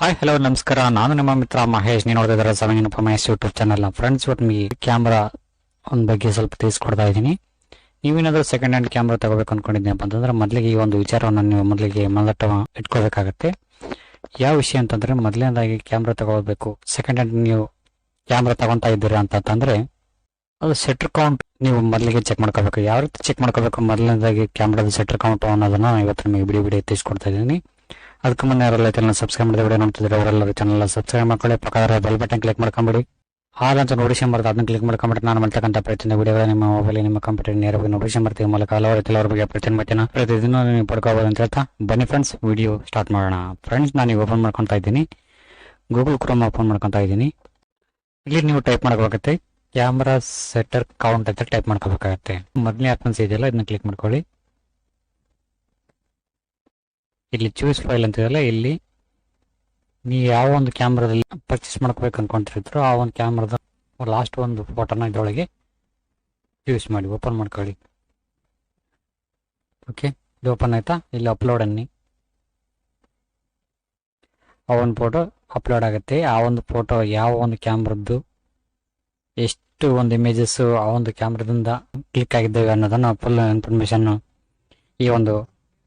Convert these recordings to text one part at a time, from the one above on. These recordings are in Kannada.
ಹಾಯ್ ಹಲೋ ನಮಸ್ಕಾರ. ನಾನು ನಿಮ್ಮ ಮಿತ್ರ ಮಹೇಶ್. ನೀವು ನೋಡ್ತಾ ಇದ್ದಾರೆ seven Mahesh YouTube channel friends ಇವತ್ತು ನಿಮಗೆ ಕ್ಯಾಮ್ರಾ ಒಂದ್ ಬಗ್ಗೆ ಸ್ವಲ್ಪ ತಿಳಿಸ್ಕೊಡ್ತಾ ಇದ್ದೀನಿ. ನೀವೇನಾದ್ರೂ ಸೆಕೆಂಡ್ ಹ್ಯಾಂಡ್ ಕ್ಯಾಮ್ರಾ ತಗೋಬೇಕು ಅನ್ಕೊಂಡಿದ್ದೀನಿ ಅಂತಂದ್ರೆ ಮೊದಲಿಗೆ ಈ ಒಂದು ವಿಚಾರವನ್ನು ನೀವು ಮೊದಲಿಗೆ ಮೊದಲಟ್ಟ ಇಟ್ಕೋಬೇಕಾಗತ್ತೆ. ಯಾವ ವಿಷಯ ಅಂತಂದ್ರೆ ಮೊದಲನೇದಾಗಿ ಕ್ಯಾಮ್ರಾ ತಗೋಬೇಕು. ಸೆಕೆಂಡ್ ಹ್ಯಾಂಡ್ ನೀವು ಕ್ಯಾಮ್ರಾ ತಗೊಂತಾ ಇದ್ದೀರಾ ಅಂತಂದ್ರೆ ಅದು ಸೆಟ್ರ್ ಕೌಂಟ್ ನೀವು ಮೊದಲಿಗೆ ಚೆಕ್ ಮಾಡ್ಕೋಬೇಕು. ಯಾವ ರೀತಿ ಚೆಕ್ ಮಾಡ್ಕೋಬೇಕು ಮೊದಲನೇದಾಗಿ ಕ್ಯಾಮ್ರಾದ ಸೆಟ್ರ್ ಕೌಂಟ್ ಅನ್ನೋದನ್ನ ಇವತ್ತು ನಿಮಗೆ ಬಿಡಿ ಬಿಡಿ ತಿಳಿಸ್ಕೊಡ್ತಾ ಇದ್ದೀನಿ. ಅದಕ್ಕೆ ಮುನ್ನ ಯಾರೆಲ್ಲ ಚಾನಲ್ ಸಬ್ಸ್ಕ್ರೈಬ್ ಮಾಡಿದ ವಿಡಿಯೋ ನೋಡ್ತಿದ್ರೆ ಅವರೆಲ್ಲರೂ ಚಾನಲ್ ಸಬ್ಸ್ಕ್ರೈಬ್ ಮಾಡ್ಕೊಳ್ಳಿ ಪಕ್ಕದ ಬೆಲ್ ಬಟನ್ ಕ್ಲಿಕ್ ಮಾಡ್ಕೊಂಬಿಡಿ. ಹಾಗಂತ ಅಂತ ನೋಟಿಫಿಕೇಶನ್ ಬರುತ್ತೆ, ಅದನ್ನ ಕ್ಲಿಕ್ ಮಾಡ್ಕೊಂಬಿಟ್ಟು ನಾನು ಮಾಡ್ತಕ್ಕಂಥ ಪ್ರತಿಯೊಂದು ವಿಡಿಯೋಗಳು ನಿಮ್ಮ ಮೊಬೈಲ್ ನಿಮ್ಮ ಕಂಪ್ಯೂಟರ್ ನೇರವಾಗಿ ನೋಟಿಫಿಕೇಶನ್ ಬರ್ತೀವಿ ಮೂಲಕ ಹಲವಾರು ಅವ್ರ ಬಗ್ಗೆ ಪ್ರತಿಯೊಂದು ಮಾಹಿತಿನ ಪ್ರತಿದಿನ ನೀವು ಪಡ್ಕೋಬೋದು ಅಂತ ಹೇಳ್ತಾ, ಬನ್ನಿ ಫ್ರೆಂಡ್ಸ್ ವಿಡಿಯೋ ಸ್ಟಾರ್ಟ್ ಮಾಡೋಣ. ಫ್ರೆಂಡ್ಸ್ ನಾನು ಓಪನ್ ಮಾಡ್ಕೊತಾ ಇದ್ದೀನಿ. ಗೂಗಲ್ ಕ್ರೋಮ್ ಓಪನ್ ಮಾಡ್ಕೊತಾ ಇದ್ದೀನಿ. ಇಲ್ಲಿ ನೀವು ಟೈಪ್ ಮಾಡ್ಕೋಬೇಕಾಗತ್ತೆ. ಕ್ಯಾಮ್ರಾ ಸೆಟರ್ ಕೌಂಟ್ ಅಂತ ಟೈಪ್ ಮಾಡ್ಕೋಬೇಕಾಗತ್ತೆ. ಮೊದಲನೇ ಆಪ್ಷನ್ಸ್ ಇದೆಯಲ್ಲ, ಇದನ್ನ ಕ್ಲಿಕ್ ಮಾಡ್ಕೊಳ್ಳಿ. ಇಲ್ಲಿ ಚೂಸ್ ಫೈಲ್ ಅಂತ ಇದೆಯಲ್ಲ ಇಲ್ಲಿ ನೀವು ಯಾವ ಒಂದು ಕ್ಯಾಮ್ರಾದಲ್ಲಿ ಪರ್ಚೇಸ್ ಮಾಡ್ಕೋಬೇಕು ಅನ್ಕೊಂತಿರ್ತೀರೋ ಆ ಒಂದು ಕ್ಯಾಮ್ರಾದ ಲಾಸ್ಟ್ ಒಂದು ಫೋಟೋನ ಇದರೊಳಗೆ ಚೂಸ್ ಮಾಡಿ ಓಪನ್ ಮಾಡ್ಕೊಳ್ಳಿ. ಓಕೆ ಇದು ಓಪನ್ ಆಯ್ತಾ? ಇಲ್ಲಿ ಅಪ್ಲೋಡ್ ಅನ್ನಿ. ಆ ಒಂದು ಫೋಟೋ ಅಪ್ಲೋಡ್ ಆಗುತ್ತೆ. ಆ ಒಂದು ಫೋಟೋ ಯಾವ ಒಂದು ಕ್ಯಾಮ್ರದ್ದು ಎಷ್ಟು ಒಂದು ಇಮೇಜಸ್ ಆ ಒಂದು ಕ್ಯಾಮ್ರಾದಿಂದ ಕ್ಲಿಕ್ ಆಗಿದ್ದೇವೆ ಅನ್ನೋದನ್ನು ಫುಲ್ ಇನ್ಫಾರ್ಮೇಶನ್ ಈ ಒಂದು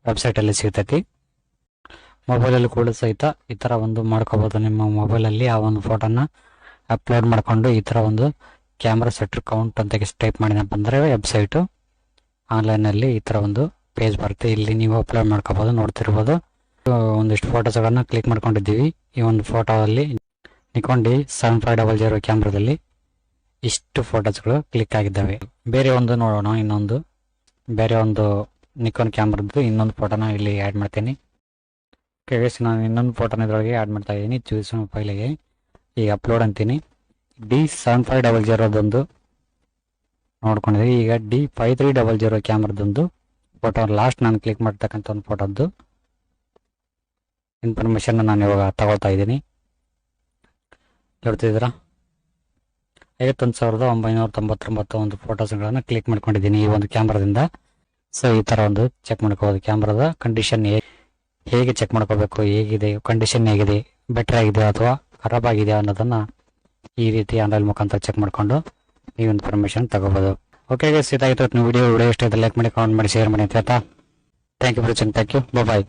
ವೆಬ್ಸೈಟಲ್ಲಿ ಸಿಗ್ತೈತಿ. ಮೊಬೈಲಲ್ಲಿ ಕೂಡ ಸಹಿತ ಈ ಥರ ಒಂದು ಮಾಡ್ಕೋಬೋದು. ನಿಮ್ಮ ಮೊಬೈಲಲ್ಲಿ ಆ ಒಂದು ಫೋಟೋನ ಅಪ್ಲೋಡ್ ಮಾಡಿಕೊಂಡು ಈ ಥರ ಒಂದು ಕ್ಯಾಮ್ರಾ ಸೆಟ್ರ್ ಕೌಂಟ್ ಅಂತ ಟೈಪ್ ಮಾಡಿದಪ್ಪ ಅಂದರೆ ವೆಬ್ಸೈಟು ಆನ್ಲೈನಲ್ಲಿ ಈ ಥರ ಒಂದು ಪೇಜ್ ಬರುತ್ತೆ. ಇಲ್ಲಿ ನೀವು ಅಪ್ಲೋಡ್ ಮಾಡ್ಕೋಬೋದು, ನೋಡ್ತಿರ್ಬೋದು. ಒಂದಿಷ್ಟು ಫೋಟೋಸ್ಗಳನ್ನ ಕ್ಲಿಕ್ ಮಾಡ್ಕೊಂಡಿದ್ದೀವಿ. ಈ ಒಂದು ಫೋಟೋದಲ್ಲಿ ನಿಕೊಂಡು ಸೆವೆನ್ ಫೈವ್ ಡಬಲ್ ಜೀರೋ ಕ್ಯಾಮ್ರಾದಲ್ಲಿ ಇಷ್ಟು ಫೋಟೋಸ್ಗಳು ಕ್ಲಿಕ್ ಆಗಿದ್ದಾವೆ. ಬೇರೆ ಒಂದು ನೋಡೋಣ, ಇನ್ನೊಂದು. ಬೇರೆ ಒಂದು ನಿಕೋನ್ ಕ್ಯಾಮ್ರದ್ದು ಇನ್ನೊಂದು ಫೋಟೋನ ಇಲ್ಲಿ ಆ್ಯಡ್ ಮಾಡ್ತೀನಿ. ಕೇಳಿಸಿ ನಾನು ಇನ್ನೊಂದು ಫೋಟೋನ ಇದರೊಳಗೆ ಆ್ಯಡ್ ಮಾಡ್ತಾ ಇದ್ದೀನಿ. ಚೂಸ್ ಫೈಲಿಗೆ. ಈಗ ಅಪ್ಲೋಡ್ ಅಂತೀನಿ. ಡಿ ಸೆವೆನ್ ಫೈವ್ ಡಬಲ್ ಜೀರೋದೊಂದು ನೋಡ್ಕೊಂಡಿದ್ದೀವಿ ಈಗ D five three double zero ಕ್ಯಾಮ್ರದೊಂದು. Photo last ನಾನು ಕ್ಲಿಕ್ ಮಾಡ್ತಕ್ಕಂಥ ಒಂದು ಫೋಟೋದ್ದು ಇನ್ಫಾರ್ಮೇಷನ್ನ ನಾನು ಇವಾಗ ತಗೊಳ್ತಾ ಇದ್ದೀನಿ. ನೋಡ್ತಿದ್ದೀರಾ? ಐವತ್ತೊಂದು ಸಾವಿರದ ಒಂಬೈನೂರ ತೊಂಬತ್ತೊಂಬತ್ತು ಒಂದು ಫೋಟೋಸ್ಗಳನ್ನು ಕ್ಲಿಕ್ ಮಾಡ್ಕೊಂಡಿದ್ದೀನಿ ಈ ಒಂದು ಕ್ಯಾಮ್ರಾದಿಂದ. ಸೊ ಈ ಥರ ಒಂದು ಚೆಕ್ ಮಾಡ್ಕೋಬೋದು ಕ್ಯಾಮ್ರಾದ. ಕಂಡೀಷನ್ ಹೇಗೆ ಚೆಕ್ ಮಾಡ್ಕೋಬೇಕು, ಹೇಗಿದೆ ಕಂಡೀಷನ್ ಹೇಗಿದೆ ಬೆಟರ್ ಆಗಿದೆ ಅಥವಾ ಖರಾಬ್ ಆಗಿದೆ ಅನ್ನೋದನ್ನು ಈ ರೀತಿ ಆನ್ಲೈನ್ ಮುಖಾಂತರ ಚೆಕ್ ಮಾಡಿಕೊಂಡು ನೀವು ಇನ್ಫಾರ್ಮೇಶನ್ ತಗೋಬೋದು. ಓಕೆ ಇದಾಗಿತ್ತು ನೀವು ವಿಡಿಯೋ ವಿಡಿಯೋ ಇಷ್ಟ ಲೈಕ್ ಮಾಡಿ ಕಾಮೆಂಟ್ ಮಾಡಿ ಶೇರ್ ಮಾಡಿ ಅಂತ ಹೇಳ್ತಾ. Thank you for watching thank you bye